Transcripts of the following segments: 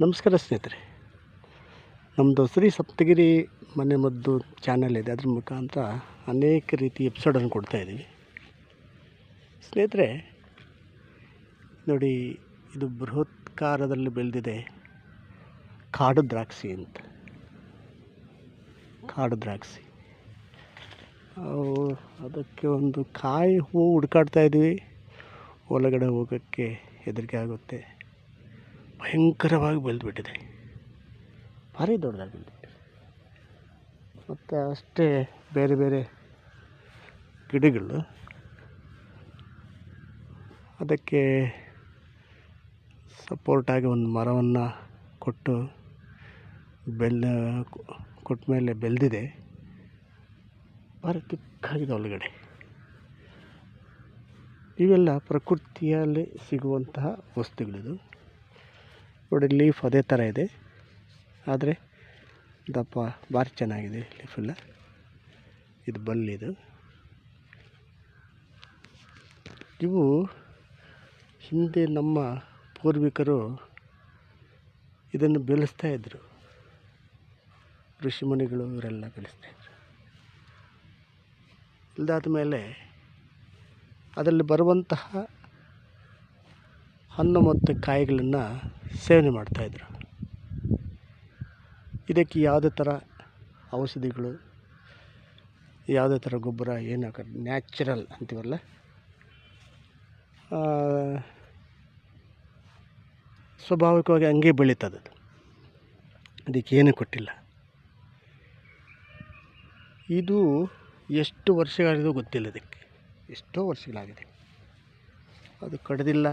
ನಮಸ್ಕಾರ ಸ್ನೇಹಿತರೆ. ನಮ್ಮದು ಶ್ರೀ ಸಪ್ತಗಿರಿ ಮನೆ ಮದ್ದು ಚಾನಲ್ ಇದೆ. ಅದ್ರ ಮುಖಾಂತರ ಅನೇಕ ರೀತಿ ಎಪಿಸೋಡನ್ನು ಕೊಡ್ತಾಯಿದ್ದೀವಿ ಸ್ನೇಹಿತರೆ, ನೋಡಿ, ಇದು ಬೃಹತ್ಕಾರದಲ್ಲಿ ಬೆಳೆದಿದೆ ಕಾಡು ದ್ರಾಕ್ಷಿ ಅಂತ. ಕಾಡು ದ್ರಾಕ್ಷಿ. ಅದಕ್ಕೆ ಒಂದು ಕಾಯಿ ಹೂವು ಹುಡ್ಕಾಡ್ತಾ ಇದ್ದೀವಿ. ಒಳಗಡೆ ಹೋಗೋಕ್ಕೆ ಹೆದರಿಕೆ ಆಗುತ್ತೆ. ಭಯಂಕರವಾಗಿ ಬೆಳೆದುಬಿಟ್ಟಿದೆ ಭಾರಿ ದೊಡ್ಡದಾಗಿ ಬೆಳೆದುಬಿಟ್ಟಿದೆ ಮತ್ತು ಅಷ್ಟೇ ಬೇರೆ ಬೇರೆ ಗಿಡಗಳು. ಅದಕ್ಕೆ ಸಪೋರ್ಟಾಗಿ ಒಂದು ಮರವನ್ನು ಕೊಟ್ಟು ಬೆಲ್ಲ ಕೊಟ್ಟ ಮೇಲೆ ಬೆಳೆದಿದೆ ಭಾರಿ ತಿಕ್ಕಾಗಿದೆ ಒಳಗಡೆ. ಇವೆಲ್ಲ ಪ್ರಕೃತಿಯಲ್ಲಿ ಸಿಗುವಂತಹ ವಸ್ತುಗಳಿದು. ನೋಡಿ ಲೀಫ್ ಅದೇ ಥರ ಇದೆ. ಆದರೆ ದಪ್ಪ, ಭಾರಿ ಚೆನ್ನಾಗಿದೆ ಲೀಫೆಲ್ಲ ಇದು ಬಲ್ಲಿದು ಇವು ಹಿಂದೆ ನಮ್ಮ ಪೂರ್ವಿಕರು ಇದನ್ನು ಬೆಳೆಸ್ತಾ ಇದ್ದರು ಋಷಿಮುನಿಗಳು ಇವರೆಲ್ಲ ಬೆಳೆಸ್ತಾ ಇದ್ರು. ಇಲ್ಲದಾದ ಮೇಲೆ ಅದರಲ್ಲಿ ಬರುವಂತಹ ಹಣ್ಣು ಮತ್ತು ಕಾಯಿಗಳನ್ನು ಸೇವನೆ ಮಾಡ್ತಾಯಿದ್ರು ಇದಕ್ಕೆ ಯಾವುದೇ ಥರ ಔಷಧಿಗಳು, ಯಾವುದೇ ಥರ ಗೊಬ್ಬರ ಏನು ಹಾಕೋದು ನ್ಯಾಚುರಲ್ ಅಂತೀವಲ್ಲ? ಸ್ವಾಭಾವಿಕವಾಗಿ ಹಂಗೆ ಬೆಳೀತದೆ ಅದು. ಏನೂ ಕೊಟ್ಟಿಲ್ಲ. ಇದು ಎಷ್ಟು ವರ್ಷಗಳಾಗಿದೆ ಗೊತ್ತಿಲ್ಲ ಇದಕ್ಕೆ. ಎಷ್ಟೋ ವರ್ಷಗಳಾಗಿದೆ. ಅದು ಕಡ್ದಿಲ್ಲ.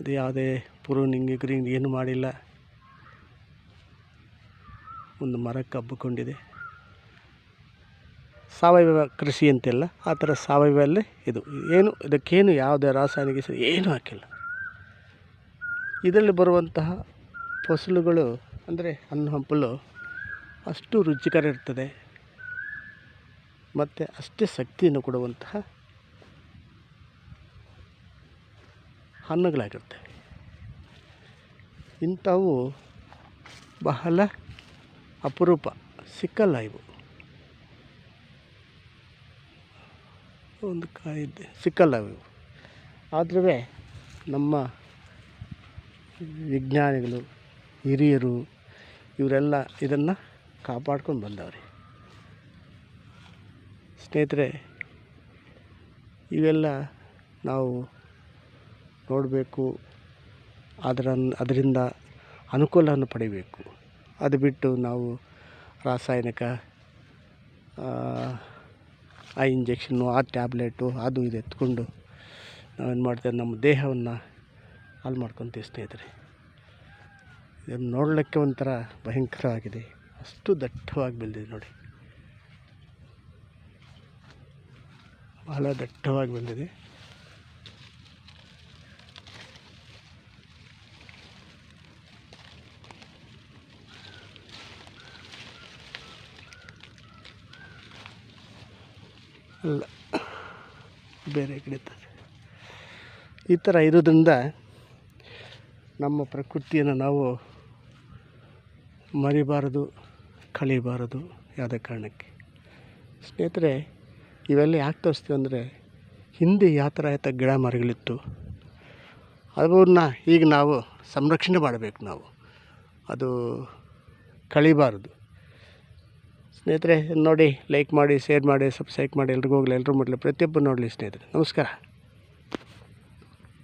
ಅದು ಯಾವುದೇ ಪ್ರೂನಿಂಗ್ ಗ್ರೀನ್ ಏನು ಮಾಡಿಲ್ಲ. ಒಂದು ಮರಕ್ಕೆ ಹಬ್ಬಿಕೊಂಡಿದೆ ಸಾವಯವ ಕೃಷಿ ಅಂತೆಲ್ಲ ಆ ಥರ ಸಾವಯವಲ್ಲೇ ಇದು. ಏನು ಇದಕ್ಕೇನು ಯಾವುದೇ ರಾಸಾಯನಿಕ ಸರಿ ಏನೂ ಹಾಕಿಲ್ಲ. ಇದರಲ್ಲಿ ಬರುವಂತಹ ಫಸಲುಗಳು ಅಂದರೆ ಹಣ್ಣು ಹಂಪಲು ಅಷ್ಟು ರುಚಿಕರ ಇರ್ತದೆ. ಮತ್ತು ಅಷ್ಟೇ ಶಕ್ತಿಯನ್ನು ಕೊಡುವಂತಹ ಹಣ್ಣುಗಳಾಗಿರ್ತವೆ ಇಂಥವು ಬಹಳ ಅಪರೂಪ, ಸಿಕ್ಕಲ್ಲ ಇವು. ಒಂದು ಕಾಯಿದೆ, ಸಿಕ್ಕಲ್ಲ ಇವು. ಆದ್ರೂ ನಮ್ಮ ವಿಜ್ಞಾನಿಗಳು, ಹಿರಿಯರು, ಇವರೆಲ್ಲ ಇದನ್ನು ಕಾಪಾಡ್ಕೊಂಡು ಬಂದವ್ರಿ. ಸ್ನೇಹಿತರೆ, ಇವೆಲ್ಲ ನಾವು ನೋಡಬೇಕು, ಅದರ ಅದರಿಂದ ಅನುಕೂಲವನ್ನು ಪಡಿಬೇಕು. ಅದು ಬಿಟ್ಟು ನಾವು ರಾಸಾಯನಿಕ, ಆ ಇಂಜೆಕ್ಷನ್ನು, ಆ ಟ್ಯಾಬ್ಲೆಟು, ಅದು ಇದು ಎತ್ಕೊಂಡು ನಾವೇನು ಮಾಡ್ತೇವೆ, ನಮ್ಮ ದೇಹವನ್ನು ಹಾಳು ಮಾಡ್ಕೊತೀವಿ ಸ್ನೇಹಿತರೆ. ಇದನ್ನು ನೋಡಲಿಕ್ಕೆ ಒಂಥರ ಭಯಂಕರವಾಗಿದೆ ಅಷ್ಟು ದಟ್ಟವಾಗಿ ಬೆಳೆದಿದೆ ನೋಡಿ. ಬಹಳ ದಟ್ಟವಾಗಿ ಬಂದಿದೆ ಅಲ್ಲ ಬೇರೆ ಕಡೆ ಈ ಥರ ಇರೋದ್ರಿಂದ ನಮ್ಮ ಪ್ರಕೃತಿಯನ್ನು ನಾವು ಮರಿಬಾರದು, ಕಳಿಬಾರದು ಯಾವುದೇ ಕಾರಣಕ್ಕೆ. ಸ್ನೇಹಿತರೆ, ಇವೆಲ್ಲ ಯಾಕೆ ತೋರಿಸ್ತೀವಿ ಅಂದರೆ, ಹಿಂದೆ ಯಾವ ಥರ ಆಯ್ತ ಗಿಡ ಮರಗಳಿತ್ತು ಅವನ್ನ ಈಗ ನಾವು ಸಂರಕ್ಷಣೆ ಮಾಡಬೇಕು ನಾವು. ಅದು ಕಳಿಬಾರದು. ಸ್ನೇಹಿತರೆ, ನೋಡಿ ಲೈಕ್ ಮಾಡಿ ಶೇರ್ ಮಾಡಿ ಸಬ್ಸ್ಕ್ರೈಬ್ ಮಾಡಿ, ಎಲ್ರಿಗೂ ಹೋಗಲಿ ಎಲ್ಲರೂ ಮಾಡಲಿ ಪ್ರತಿಯೊಬ್ಬರು ನೋಡಲಿ ಸ್ನೇಹಿತರೆ. ನಮಸ್ಕಾರ.